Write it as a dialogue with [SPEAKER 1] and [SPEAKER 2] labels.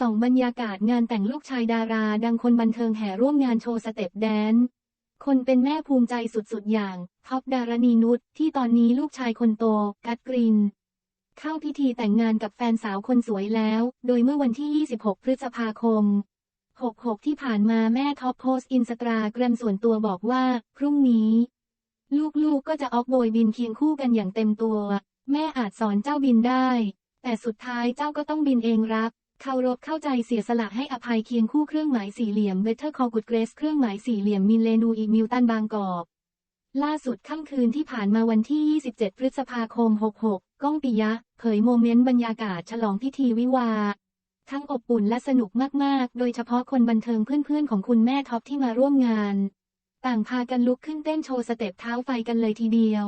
[SPEAKER 1] ส่องบรรยากาศงานแต่งลูกชายดารา ดังคนบันเทิงแห่ร่วมงานโชว์สเต็ปแดนซ์คนเป็นแม่ภูมิใจสุดๆ อย่างท็อปดารณีนุชที่ตอนนี้ลูกชายคนโต กัตกริน เข้าพิธีแต่งงานกับแฟนสาวคนสวยแล้ว โดยเมื่อวันที่ 26 พฤษภาคม 66 ที่ผ่านมาแม่ท็อปโพสอินสตาแกรมส่วนตัวบอกว่า พรุ่งนี้ ลูกๆก็จะออกโบยบินเคียงคู่กันอย่างเต็มตัว แม่อาจสอนเจ้าบินได้ แต่สุดท้ายเจ้าก็ต้องบินเองรับ เคารพเข้าใจเสียสละให้อภัยเคียงคู่เครื่องหมายสี่เหลี่ยม Better Call Good Grace เครื่องหมายสี่เหลี่ยมมินเลนูอีมิวตันบางกอกล่าสุดค่ำคืนที่ผ่านมาวันที่ 27 พฤษภาคม 66 ก้องปิยะ เผยโมเมนต์บรรยากาศฉลองพิธีวิวา ทั้งอบอุ่นและสนุกมาก ๆ โดยเฉพาะคนบันเทิงเพื่อน ๆ ของคุณแม่ท็อปที่มาร่วมงาน ต่างพากันลุกขึ้นเต้นโชว์สเต็ปเท้าไฟกันเลยทีเดียว